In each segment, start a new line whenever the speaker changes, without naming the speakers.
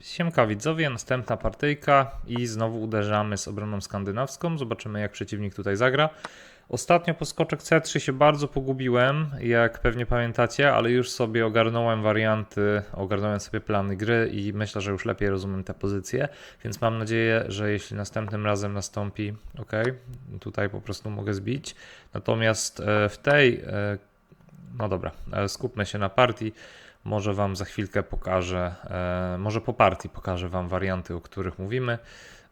Siemka widzowie, następna partyjka i znowu uderzamy z obroną skandynawską. Zobaczymy jak przeciwnik tutaj zagra. Ostatnio po skoczek C3 się bardzo pogubiłem, jak pewnie pamiętacie, ale już sobie ogarnąłem warianty, ogarnąłem sobie plany gry i myślę, że już lepiej rozumiem te pozycje, więc mam nadzieję, że jeśli następnym razem nastąpi, ok, tutaj po prostu mogę zbić. Natomiast e, w tej, e, no dobra, e, skupmy się na partii. Może Wam za chwilkę pokażę, e, może po partii pokażę Wam warianty, o których mówimy.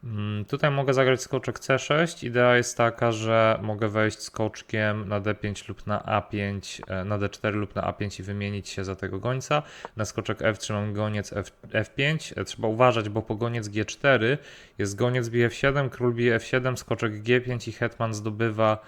Mm, Tutaj mogę zagrać skoczek C6. Idea jest taka, że mogę wejść skoczkiem na D5 lub na A5, e, na D4 lub na A5 i wymienić się za tego gońca. Na skoczek F3 mam goniec F, F5. E, Trzeba uważać, bo po goniec G4 jest goniec bije F7, król bije F7, skoczek G5 i hetman zdobywa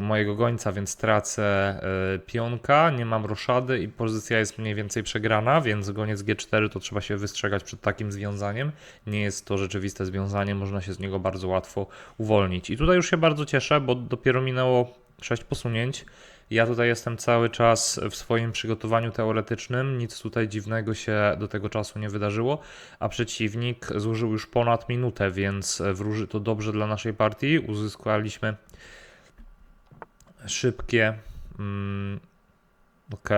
mojego gońca, więc tracę e, pionka, nie mam roszady i pozycja jest mniej więcej przegrana, więc goniec G4 to trzeba się wystrzegać przed takim związaniem. Nie jest to rzeczywiste związanie, można się z niego bardzo łatwo uwolnić. I tutaj już się bardzo cieszę, bo dopiero minęło 6 posunięć. Ja tutaj jestem cały czas w swoim przygotowaniu teoretycznym, nic tutaj dziwnego się do tego czasu nie wydarzyło, a przeciwnik zużył już ponad minutę, więc wróży to dobrze dla naszej partii. Uzyskaliśmy szybkie. Mm, ok.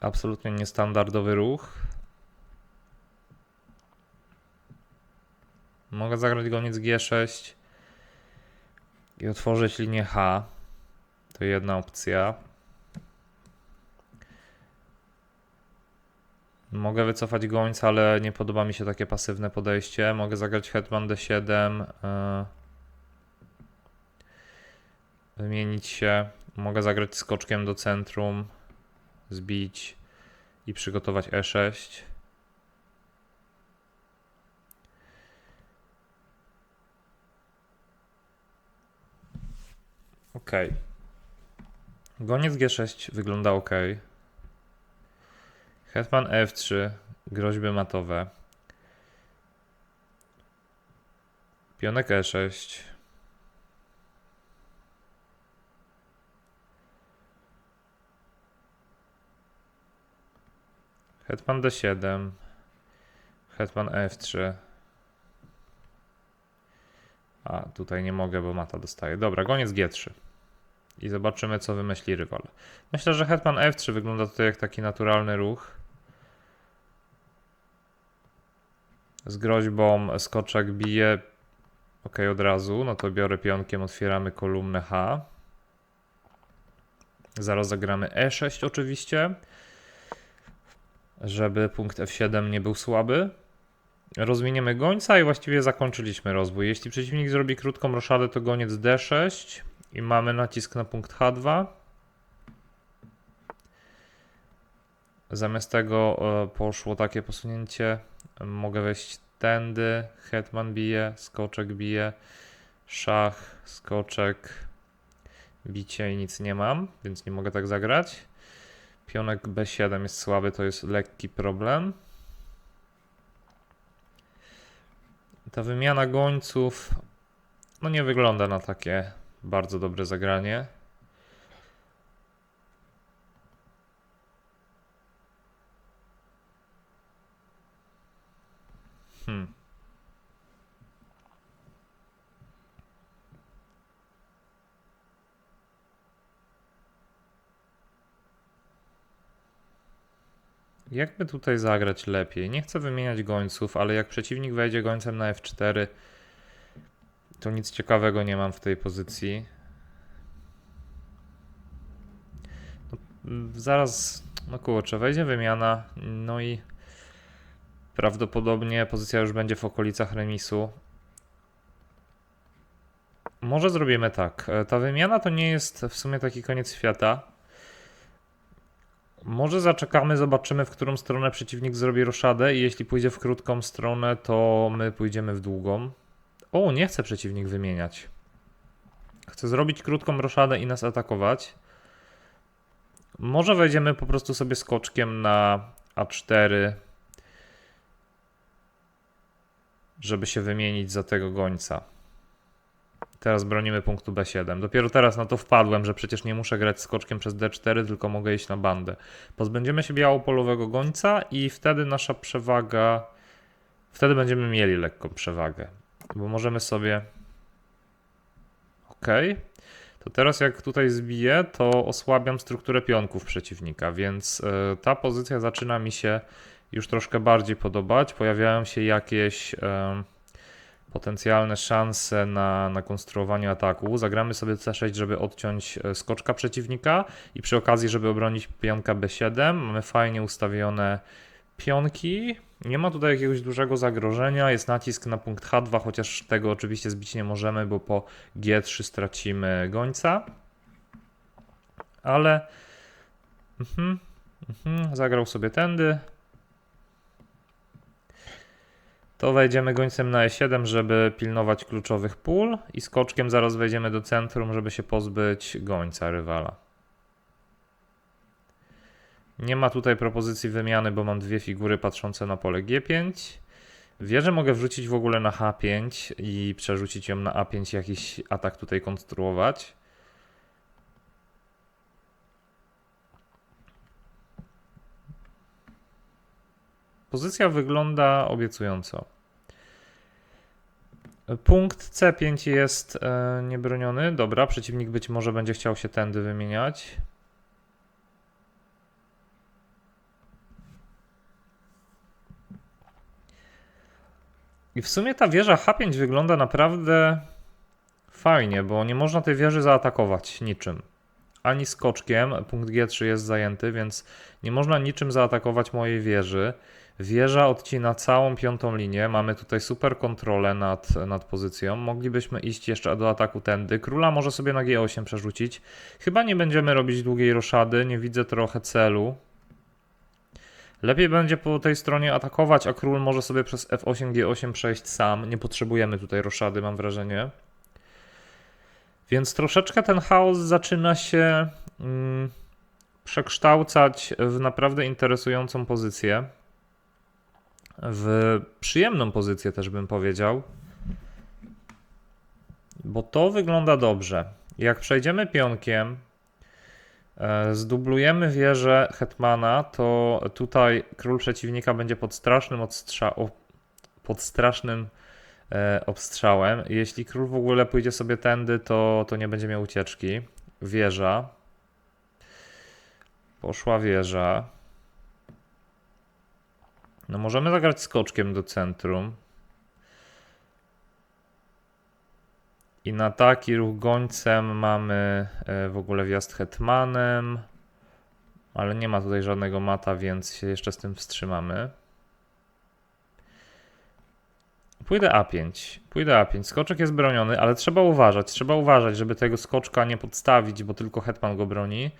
Absolutnie niestandardowy ruch. Mogę zagrać goniec G6 i otworzyć linię H. To jedna opcja. Mogę wycofać gońca, ale nie podoba mi się takie pasywne podejście. Mogę zagrać hetman d7. e, Wymienić się. Mogę zagrać skoczkiem do centrum. Zbić i przygotować E e6. Ok. Goniec G6 wygląda ok. Hetman F3, groźby matowe. Pionek E6. Hetman D7. Hetman F3. A, tutaj nie mogę, bo mata dostaje. Dobra, goniec G3. I zobaczymy, co wymyśli rywal. Myślę, że Hetman F3 wygląda tutaj jak taki naturalny ruch. Z groźbą skoczek bije. Ok, od razu. No to biorę pionkiem, otwieramy kolumnę H. Zaraz zagramy E6 oczywiście. Żeby punkt F7 nie był słaby. Rozwiniemy gońca i właściwie zakończyliśmy rozwój. Jeśli przeciwnik zrobi krótką roszadę, to goniec D6 i mamy nacisk na punkt H2. Zamiast tego e, poszło takie posunięcie. Mogę wejść tędy, hetman bije, skoczek bije, szach, skoczek, bicie i nic nie mam, więc nie mogę tak zagrać. Pionek B7 jest słaby, to jest lekki problem. Ta wymiana gońców no nie wygląda na takie bardzo dobre zagranie. Hmm. Jakby tutaj zagrać lepiej? Nie chcę wymieniać gońców, ale jak przeciwnik wejdzie gońcem na F4, to nic ciekawego nie mam w tej pozycji. No, mm, zaraz, no kurczę, wejdzie wymiana, no i prawdopodobnie pozycja już będzie w okolicach remisu. Może zrobimy tak. e, Ta wymiana to nie jest w sumie taki koniec świata. Może zaczekamy, zobaczymy, w którą stronę przeciwnik zrobi roszadę i jeśli pójdzie w krótką stronę, to my pójdziemy w długą. O, nie chce przeciwnik wymieniać. Chce zrobić krótką roszadę i nas atakować. Może wejdziemy po prostu sobie skoczkiem na A4, żeby się wymienić za tego gońca. Teraz bronimy punktu B7. Dopiero teraz na to wpadłem, że przecież nie muszę grać skoczkiem przez D4, tylko mogę iść na bandę. Pozbędziemy się białopolowego gońca i wtedy nasza przewaga... Wtedy będziemy mieli lekką przewagę. Bo możemy sobie... Ok. To teraz jak tutaj zbiję, to osłabiam strukturę pionków przeciwnika, więc e, ta pozycja zaczyna mi się już troszkę bardziej podobać. Pojawiają się jakieś em, potencjalne szanse na, na konstruowanie ataku. Zagramy sobie C6, żeby odciąć e, skoczka przeciwnika i przy okazji, żeby obronić pionka B7. Mamy fajnie ustawione pionki. Nie ma tutaj jakiegoś dużego zagrożenia. Jest nacisk na punkt H2, chociaż tego oczywiście zbić nie możemy, bo po G3 stracimy gońca. Ale mhm, mhm, zagrał sobie tędy. To wejdziemy gońcem na E7, żeby pilnować kluczowych pól i skoczkiem zaraz wejdziemy do centrum, żeby się pozbyć gońca rywala. Nie ma tutaj propozycji wymiany, bo mam dwie figury patrzące na pole G5. Wieżę mogę wrzucić w ogóle na H5 i przerzucić ją na A5 jakiś atak tutaj konstruować. Pozycja wygląda obiecująco. Punkt C5 jest e, niebroniony. Dobra, przeciwnik być może będzie chciał się tędy wymieniać. I w sumie ta wieża H5 wygląda naprawdę fajnie, bo nie można tej wieży zaatakować niczym. Ani skoczkiem, punkt G3 jest zajęty, więc nie można niczym zaatakować mojej wieży. Wieża odcina całą piątą linię. Mamy tutaj super kontrolę nad, nad pozycją. Moglibyśmy iść jeszcze do ataku tędy. Króla może sobie na G8 przerzucić. Chyba nie będziemy robić długiej roszady. Nie widzę trochę celu. Lepiej będzie po tej stronie atakować, a król może sobie przez F8, G8 przejść sam. Nie potrzebujemy tutaj roszady, mam wrażenie. Więc troszeczkę ten chaos zaczyna się mm, przekształcać w naprawdę interesującą pozycję. W przyjemną pozycję też bym powiedział. Bo to wygląda dobrze. Jak przejdziemy pionkiem, e, zdublujemy wieżę hetmana, to tutaj król przeciwnika będzie pod strasznym odstrzał, pod strasznym e, obstrzałem. Jeśli król w ogóle pójdzie sobie tędy, to, to nie będzie miał ucieczki. Wieża. Poszła wieża. No możemy zagrać skoczkiem do centrum. I na taki ruch gońcem mamy e, w ogóle wjazd hetmanem. Ale nie ma tutaj żadnego mata, więc się jeszcze z tym wstrzymamy. Pójdę A5. Pójdę A5. Skoczek jest broniony, ale trzeba uważać. Trzeba uważać, żeby tego skoczka nie podstawić, bo tylko hetman go broni.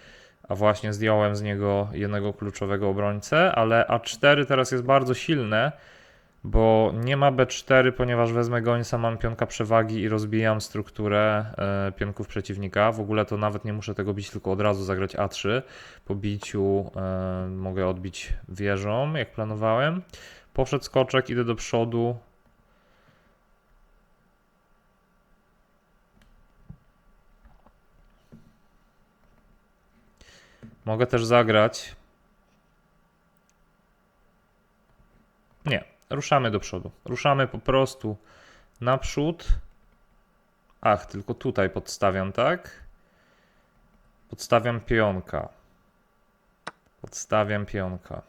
A właśnie zdjąłem z niego jednego kluczowego obrońcę, ale A4 teraz jest bardzo silne, bo nie ma B4, ponieważ wezmę gońca, mam pionka przewagi i rozbijam strukturę e, pionków przeciwnika. W ogóle to nawet nie muszę tego bić, tylko od razu zagrać A3. Po biciu e, mogę odbić wieżą, jak planowałem. Poszedł skoczek, idę do przodu. Mogę też zagrać. Nie, ruszamy do przodu. Ruszamy po prostu naprzód. Ach, tylko tutaj podstawiam, tak? Podstawiam pionka. Podstawiam pionka.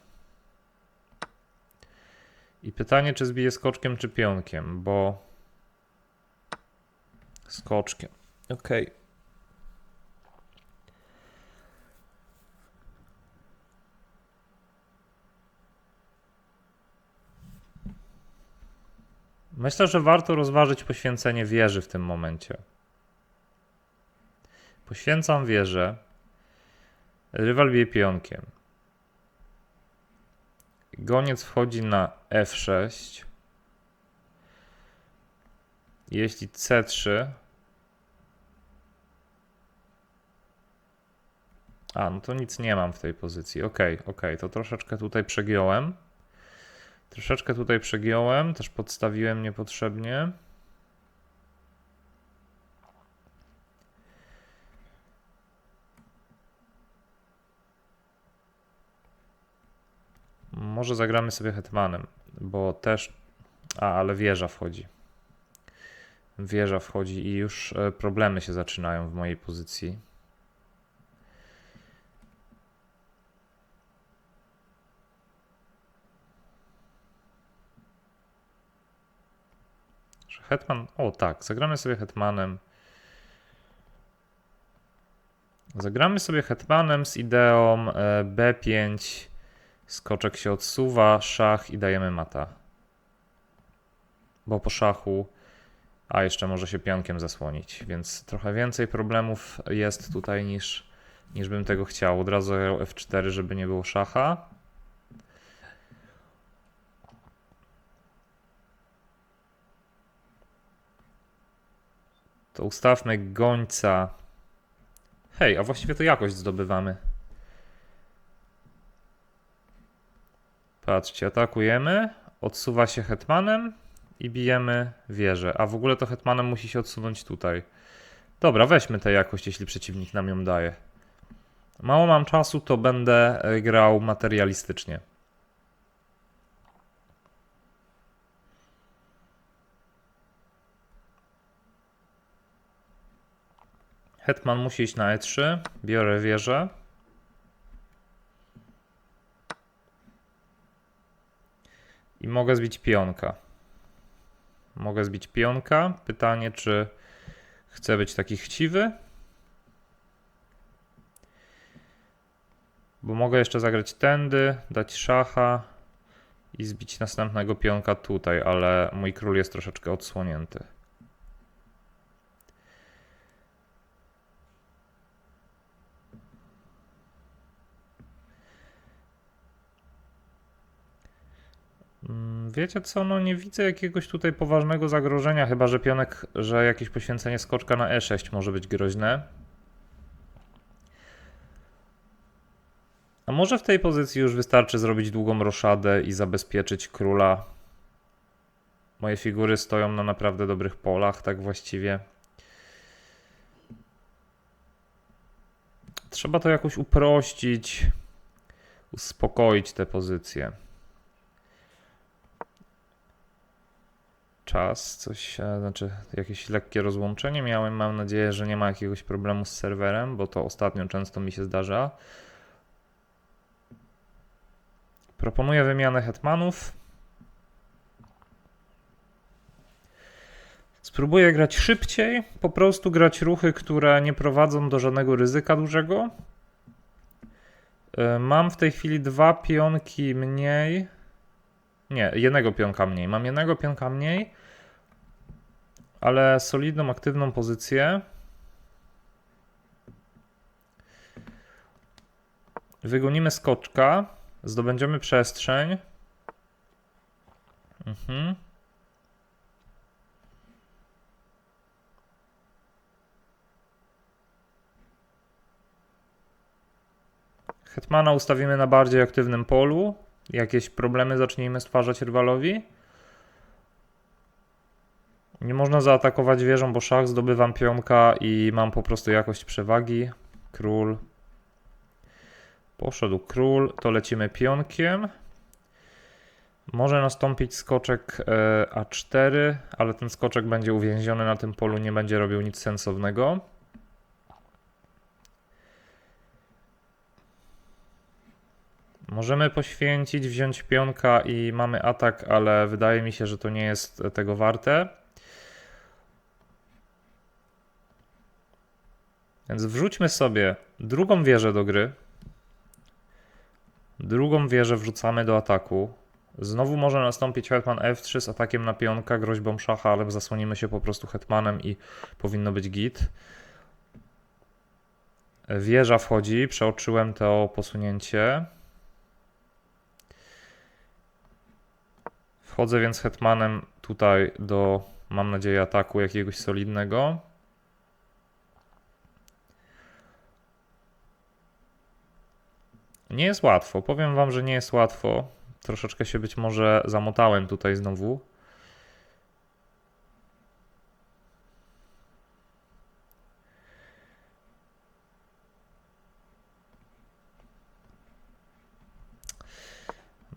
I pytanie, czy zbiję skoczkiem, czy pionkiem, bo skoczkiem. Okej. Okay. Myślę, że warto rozważyć poświęcenie wieży w tym momencie. Poświęcam wieżę. Rywal bije pionkiem. Goniec wchodzi na F6. Jeśli C3. A, no to nic nie mam w tej pozycji. Ok, ok, to troszeczkę tutaj przegiąłem. Troszeczkę tutaj przegiąłem, też podstawiłem niepotrzebnie. Może zagramy sobie hetmanem, bo też... A, ale wieża wchodzi. Wieża wchodzi i już e, problemy się zaczynają w mojej pozycji. Hetman. O tak, zagramy sobie hetmanem. Zagramy sobie hetmanem z ideą e, B5. Skoczek się odsuwa, szach i dajemy mata. Bo po szachu. A jeszcze może się pionkiem zasłonić, więc trochę więcej problemów jest tutaj niż, niż bym tego chciał. Od razu zagrał F4, żeby nie było szacha. To ustawmy gońca. Hej, a właściwie to jakość zdobywamy. Patrzcie, atakujemy, odsuwa się hetmanem i bijemy wieżę. A w ogóle to hetmanem musi się odsunąć tutaj. Dobra, weźmy tę jakość, jeśli przeciwnik nam ją daje. Mało mam czasu, to będę grał materialistycznie. Hetman musi iść na E3. Biorę wieżę. I mogę zbić pionka. Mogę zbić pionka. Pytanie, czy chcę być taki chciwy? Bo mogę jeszcze zagrać tędy, dać szacha i zbić następnego pionka tutaj, ale mój król jest troszeczkę odsłonięty. Wiecie co, no nie widzę jakiegoś tutaj poważnego zagrożenia, chyba że pionek, że jakieś poświęcenie skoczka na E6 może być groźne. A może w tej pozycji już wystarczy zrobić długą roszadę i zabezpieczyć króla. Moje figury stoją na naprawdę dobrych polach, tak właściwie. Trzeba to jakoś uprościć, uspokoić te pozycje. Czas, coś, e, znaczy jakieś lekkie rozłączenie miałem. Mam nadzieję, że nie ma jakiegoś problemu z serwerem, bo to ostatnio często mi się zdarza. Proponuję wymianę hetmanów. Spróbuję grać szybciej, po prostu grać ruchy, które nie prowadzą do żadnego ryzyka dużego. E, Mam w tej chwili dwa pionki mniej. Nie, jednego pionka mniej. Mam jednego pionka mniej, ale solidną, aktywną pozycję. Wygonimy skoczka, zdobędziemy przestrzeń. Mhm. Hetmana ustawimy na bardziej aktywnym polu. Jakieś problemy zacznijmy stwarzać rywalowi. Nie można zaatakować wieżą, bo szach zdobywam pionka i mam po prostu jakość przewagi. Król. Poszedł król, to lecimy pionkiem. Może nastąpić skoczek e, A4, ale ten skoczek będzie uwięziony na tym polu, nie będzie robił nic sensownego. Możemy poświęcić, wziąć pionka i mamy atak, ale wydaje mi się, że to nie jest tego warte. Więc wrzućmy sobie drugą wieżę do gry. Drugą wieżę wrzucamy do ataku. Znowu może nastąpić hetman f3 z atakiem na pionka, groźbą szacha, ale zasłonimy się po prostu hetmanem i powinno być git. Wieża wchodzi, przeoczyłem to posunięcie. Wchodzę więc hetmanem tutaj do, mam nadzieję, ataku jakiegoś solidnego. Nie jest łatwo. Powiem wam, że nie jest łatwo. Troszeczkę się być może zamotałem tutaj znowu.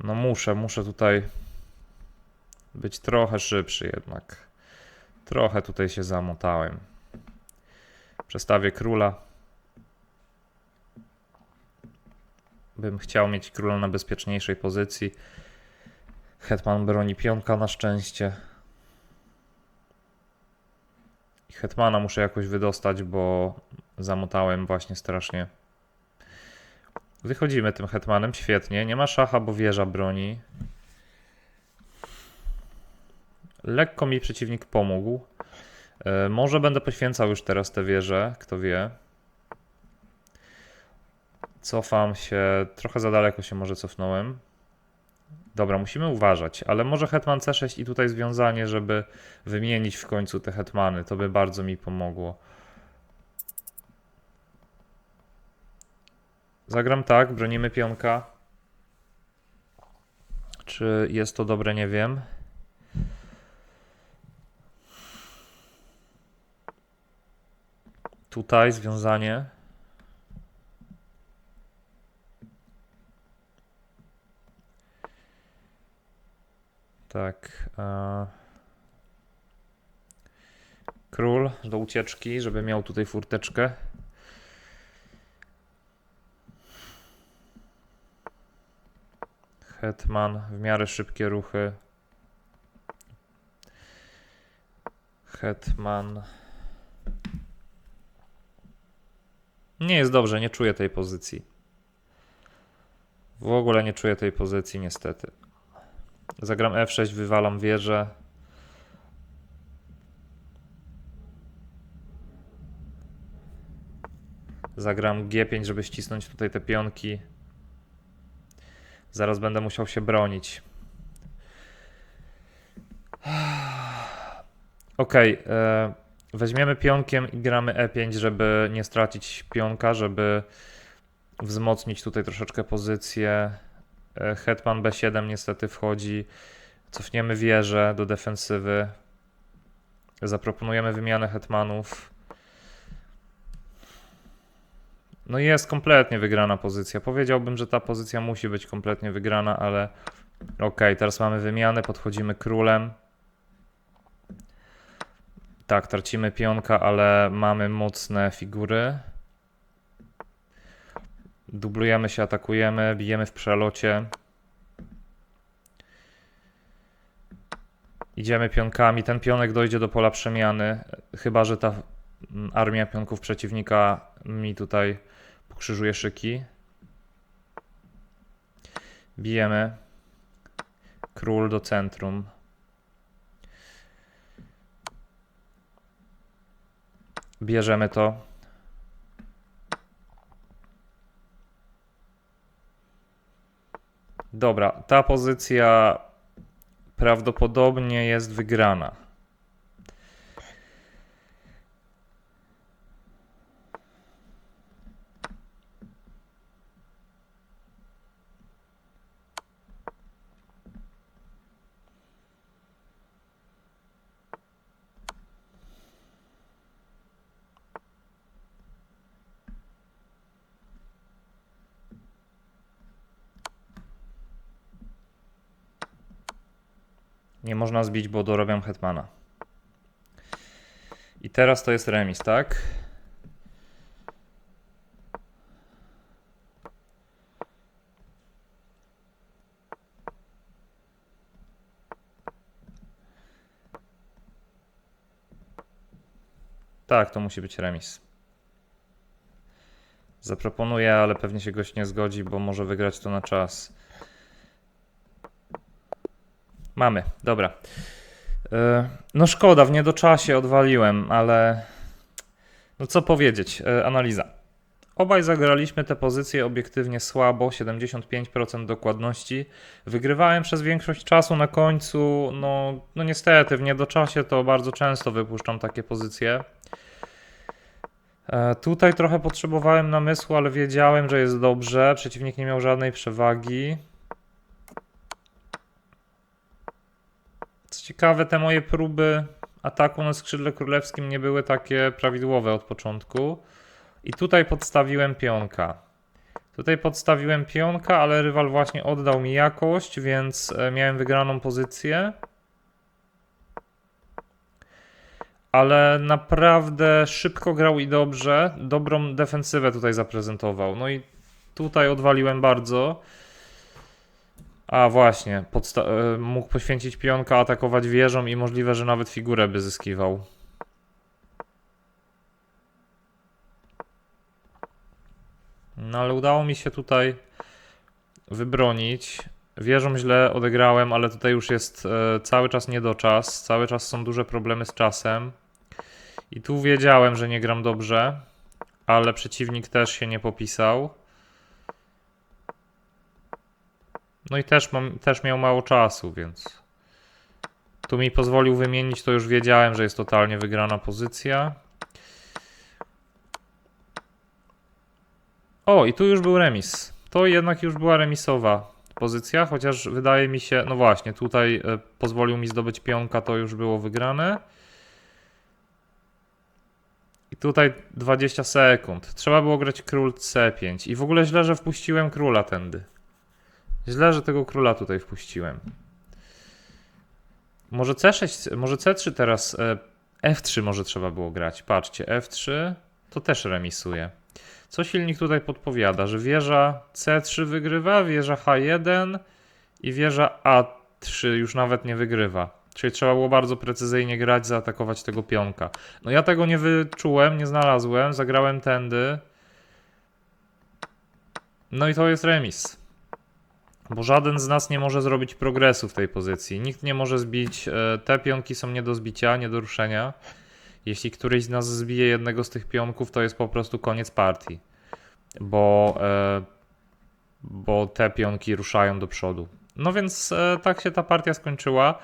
No muszę, muszę tutaj być trochę szybszy jednak. Trochę tutaj się zamotałem. Przestawię króla. Bym chciał mieć króla na bezpieczniejszej pozycji. Hetman broni pionka na szczęście. Hetmana muszę jakoś wydostać, bo zamotałem właśnie strasznie. Wychodzimy tym hetmanem, świetnie. Nie ma szacha, bo wieża broni. Lekko mi przeciwnik pomógł. E, Może będę poświęcał już teraz te wieże, kto wie. Cofam się, trochę za daleko się może cofnąłem. Dobra, musimy uważać, ale może hetman c6 i tutaj związanie, żeby wymienić w końcu te hetmany. To by bardzo mi pomogło. Zagram tak, bronimy pionka. Czy jest to dobre, nie wiem. Tutaj związanie. Tak. E... Król do ucieczki, żeby miał tutaj furteczkę. Hetman w miarę szybkie ruchy. Hetman. Nie jest dobrze, nie czuję tej pozycji. W ogóle nie czuję tej pozycji, niestety. Zagram F6, wywalam wieżę. Zagram G5, żeby ścisnąć tutaj te pionki. Zaraz będę musiał się bronić. Ok, e, weźmiemy pionkiem i gramy E5, żeby nie stracić pionka, żeby wzmocnić tutaj troszeczkę pozycję. E, Hetman B7 niestety wchodzi. Cofniemy wieżę do defensywy. Zaproponujemy wymianę hetmanów. No jest kompletnie wygrana pozycja. Powiedziałbym, że ta pozycja musi być kompletnie wygrana, ale ok, teraz mamy wymianę, podchodzimy królem. Tak, tracimy pionka, ale mamy mocne figury. Dublujemy się, atakujemy, bijemy w przelocie. Idziemy pionkami. Ten pionek dojdzie do pola przemiany. Chyba, że ta mm, armia pionków przeciwnika mi tutaj pokrzyżuje szyki. Bijemy. Król do centrum. Bierzemy to. Dobra, ta pozycja prawdopodobnie jest wygrana. Nie można zbić, bo dorobiam hetmana. I teraz to jest remis, tak? Tak, to musi być remis. Zaproponuję, ale pewnie się gość nie zgodzi, bo może wygrać to na czas. Mamy, dobra. E, No szkoda, w niedoczasie odwaliłem, ale no co powiedzieć, E, analiza. Obaj zagraliśmy te pozycje obiektywnie słabo, 75% dokładności. Wygrywałem przez większość czasu na końcu, no, no niestety w niedoczasie to bardzo często wypuszczam takie pozycje. E, Tutaj trochę potrzebowałem namysłu, ale wiedziałem, że jest dobrze. Przeciwnik nie miał żadnej przewagi. Ciekawe, te moje próby ataku na skrzydle królewskim nie były takie prawidłowe od początku. I tutaj podstawiłem pionka. Tutaj podstawiłem pionka, ale rywal właśnie oddał mi jakość, więc e, miałem wygraną pozycję. Ale naprawdę szybko grał i dobrze. Dobrą defensywę tutaj zaprezentował. No i tutaj odwaliłem bardzo. A właśnie, podsta- e, mógł poświęcić pionka, atakować wieżą i możliwe, że nawet figurę by zyskiwał. No ale udało mi się tutaj wybronić. Wieżą źle odegrałem, ale tutaj już jest e, cały czas niedoczas. Cały czas są duże problemy z czasem. I tu wiedziałem, że nie gram dobrze, ale przeciwnik też się nie popisał. No i też, mam, też miał mało czasu, więc tu mi pozwolił wymienić, to już wiedziałem, że jest totalnie wygrana pozycja. O, i tu już był remis. To jednak już była remisowa pozycja, chociaż wydaje mi się, no właśnie, tutaj e, pozwolił mi zdobyć pionka, to już było wygrane. I tutaj 20 sekund. Trzeba było grać król C5. I w ogóle źle, że wpuściłem króla tędy. Źle, że tego króla tutaj wpuściłem. Może C6, może C3 teraz. e, F3 może trzeba było grać. Patrzcie, F3 to też remisuje. Co silnik tutaj podpowiada, że wieża C3 wygrywa, wieża H1 i wieża A3 już nawet nie wygrywa. Czyli trzeba było bardzo precyzyjnie grać, zaatakować tego pionka. No ja tego nie wyczułem, nie znalazłem, zagrałem tędy. No i to jest remis. Bo żaden z nas nie może zrobić progresu w tej pozycji. Nikt nie może zbić. e, Te pionki są nie do zbicia, nie do ruszenia. Jeśli któryś z nas zbije jednego z tych pionków, to jest po prostu koniec partii. Bo, e, bo te pionki ruszają do przodu. No więc e, tak się ta partia skończyła.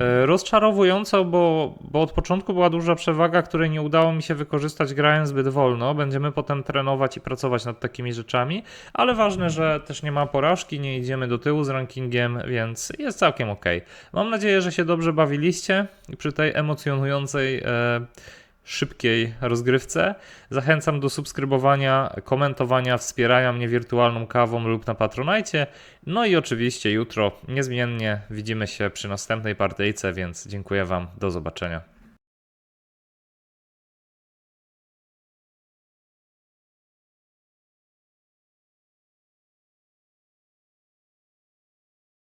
E, rozczarowująco, bo, bo od początku była duża przewaga, której nie udało mi się wykorzystać grając zbyt wolno. Będziemy potem trenować i pracować nad takimi rzeczami, ale ważne, że też nie ma porażki, nie idziemy do tyłu z rankingiem, więc jest całkiem ok. Mam nadzieję, że się dobrze bawiliście przy tej emocjonującej. E, szybkiej rozgrywce. Zachęcam do subskrybowania, komentowania, wspierania mnie wirtualną kawą lub na Patronajcie. No i oczywiście jutro niezmiennie widzimy się przy następnej partyjce, więc dziękuję Wam. Do zobaczenia.